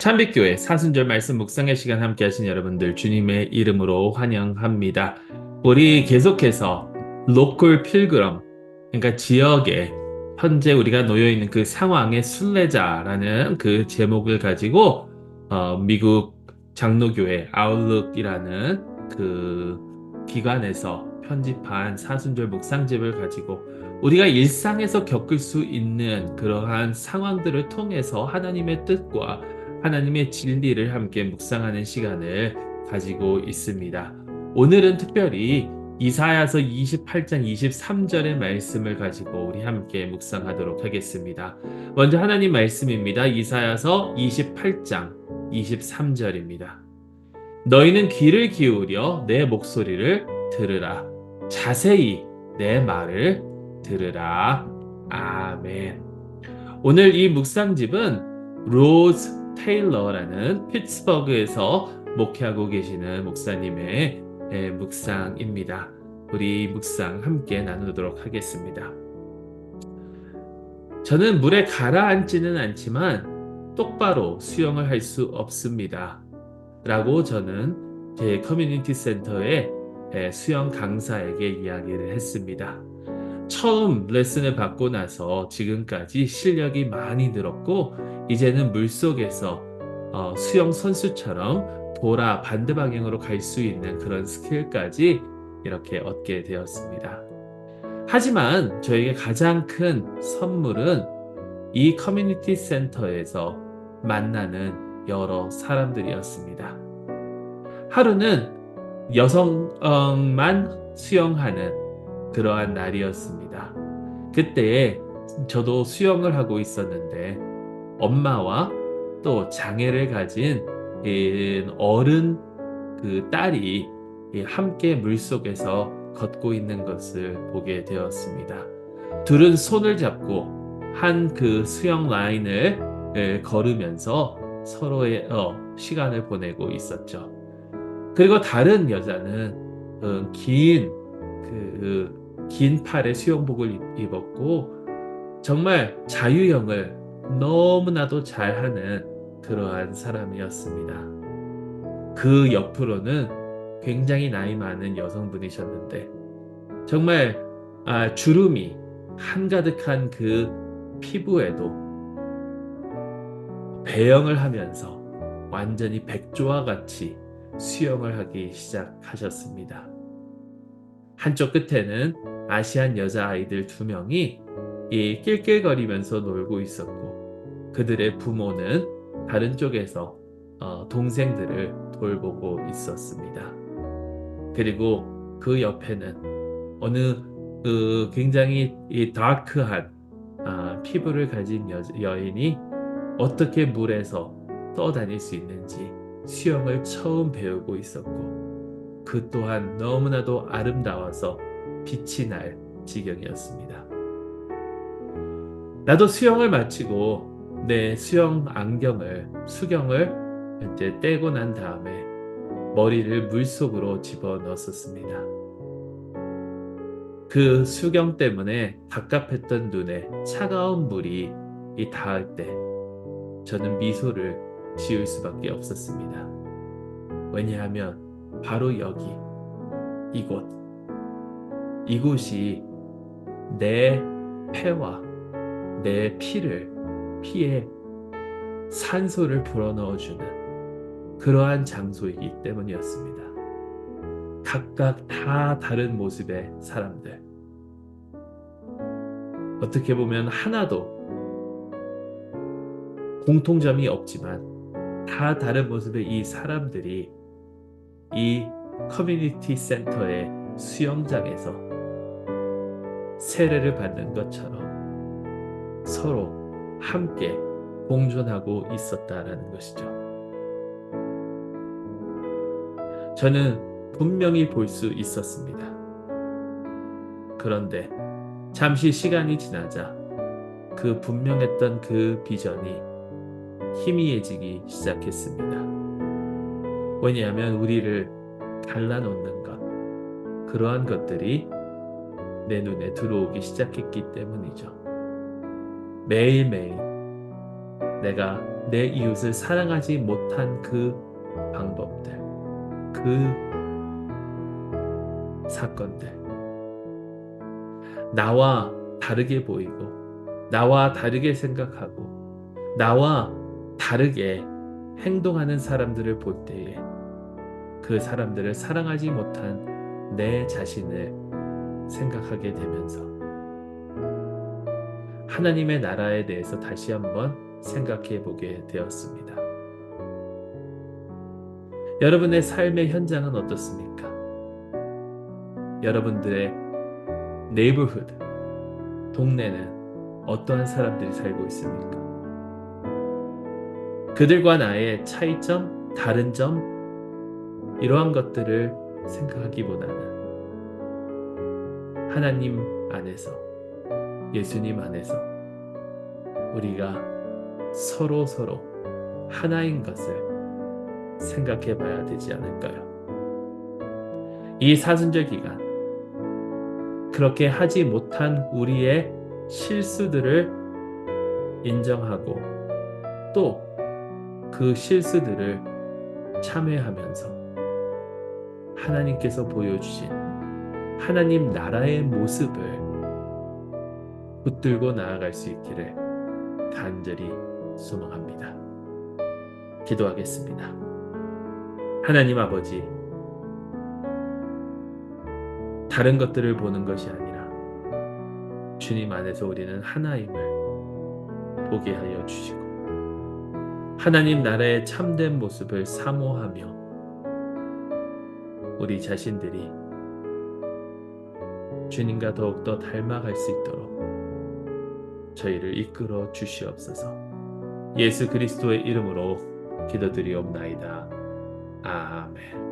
참빛교회 사순절 말씀 묵상의 시간 함께 하신 여러분들 주님의 이름으로 환영합니다. 우리 계속해서 로컬 필그럼 그러니까 지역에 현재 우리가 놓여 있는 그 상황의 순례자라는 그 제목을 가지고 어, 미국 장로교회 아웃룩이라는 그 기관에서 편집한 사순절 묵상집을 가지고 우리가 일상에서 겪을 수 있는 그러한 상황들을 통해서 하나님의 뜻과 하나님의 진리를 함께 묵상하는 시간을 가지고 있습니다. 오늘은 특별히 이사야서 28장 23절의 말씀을 가지고 우리 함께 묵상하도록 하겠습니다. 먼저 하나님 말씀입니다. 이사야서 28장 23절입니다. 너희는 귀를 기울여 내 목소리를 들으라. 자세히 내 말을 들으라. 아멘. 오늘 이 묵상집은 로즈 테일러라는 피츠버그에서 목회하고 계시는 목사님의 묵상입니다. 우리 묵상 함께 나누도록 하겠습니다. 저는 물에 가라앉지는 않지만 똑바로 수영을 할 수 없습니다. 라고 저는 제 커뮤니티 센터의 수영 강사에게 이야기를 했습니다. 처음 레슨을 받고 나서 지금까지 실력이 많이 늘었고 이제는 물속에서 어, 수영 선수처럼 돌아 반대 방향으로 갈 수 있는 그런 스킬까지 이렇게 얻게 되었습니다. 하지만 저에게 가장 큰 선물은 이 커뮤니티 센터에서 만나는 여러 사람들이었습니다. 하루는 여성만 수영하는 그러한 날이었습니다. 그때 저도 수영을 하고 있었는데 엄마와 또 장애를 가진 어른 그 딸이 함께 물속에서 걷고 있는 것을 보게 되었습니다. 둘은 손을 잡고 한 그 수영 라인을 걸으면서 서로의 어, 시간을 보내고 있었죠. 그리고 다른 여자는 어, 긴 그 긴 팔에 수영복을 입었고 정말 자유형을 너무나도 잘하는 그러한 사람이었습니다. 그 옆으로는 굉장히 나이 많은 여성분이셨는데 정말 아, 주름이 한가득한 그 피부에도 배영을 하면서 완전히 백조와 같이 수영을 하기 시작하셨습니다. 한쪽 끝에는 아시안 여자아이들 두 명이 이 낄낄거리면서 놀고 있었고 그들의 부모는 다른 쪽에서 어, 동생들을 돌보고 있었습니다. 그리고 그 옆에는 어느 그 굉장히 이 다크한 아, 피부를 가진 여, 여인이 어떻게 물에서 떠다닐 수 있는지 수영을 처음 배우고 있었고 그 또한 너무나도 아름다워서 빛이 날 지경이었습니다. 나도 수영을 마치고 내 수영 안경을 수경을 이제 떼고 난 다음에 머리를 물 속으로 집어 넣었습니다. 그 수경 때문에 답답했던 눈에 차가운 물이 닿을 때 저는 미소를 지을 수밖에 없었습니다. 왜냐하면 바로 여기, 이곳, 이곳이 내 폐와 내 피를, 피에 산소를 불어넣어주는 그러한 장소이기 때문이었습니다. 각각 다 다른 모습의 사람들. 어떻게 보면 하나도 공통점이 없지만 다 다른 모습의 이 사람들이 이 커뮤니티 센터의 수영장에서 세례를 받는 것처럼 서로 함께 공존하고 있었다라는 것이죠. 저는 분명히 볼 수 있었습니다. 그런데 잠시 시간이 지나자 그 분명했던 그 비전이 희미해지기 시작했습니다. 왜냐하면 우리를 갈라놓는 것, 그러한 것들이 내 눈에 들어오기 시작했기 때문이죠. 매일매일 내가 내 이웃을 사랑하지 못한 그 방법들, 그 사건들, 나와 다르게 보이고, 나와 다르게 생각하고, 나와 다르게 행동하는 사람들을 볼 때에 그 사람들을 사랑하지 못한 내 자신을 생각하게 되면서 하나님의 나라에 대해서 다시 한번 생각해 보게 되었습니다. 여러분의 삶의 현장은 어떻습니까? 여러분들의 네이버후드, 동네는 어떠한 사람들이 살고 있습니까? 그들과 나의 차이점, 다른 점, 이러한 것들을 생각하기보다는 하나님 안에서, 예수님 안에서 우리가 서로 서로 하나인 것을 생각해 봐야 되지 않을까요? 이 사순절 기간, 그렇게 하지 못한 우리의 실수들을 인정하고 또 그 실수들을 참회하면서 하나님께서 보여주신 하나님 나라의 모습을 붙들고 나아갈 수 있기를 간절히 소망합니다. 기도하겠습니다. 하나님 아버지, 다른 것들을 보는 것이 아니라 주님 안에서 우리는 하나임을 보게 하여 주시고 하나님 나라의 참된 모습을 사모하며 우리 자신들이 주님과 더욱더 닮아갈 수 있도록 저희를 이끌어 주시옵소서 예수 그리스도의 이름으로 기도드리옵나이다. 아멘.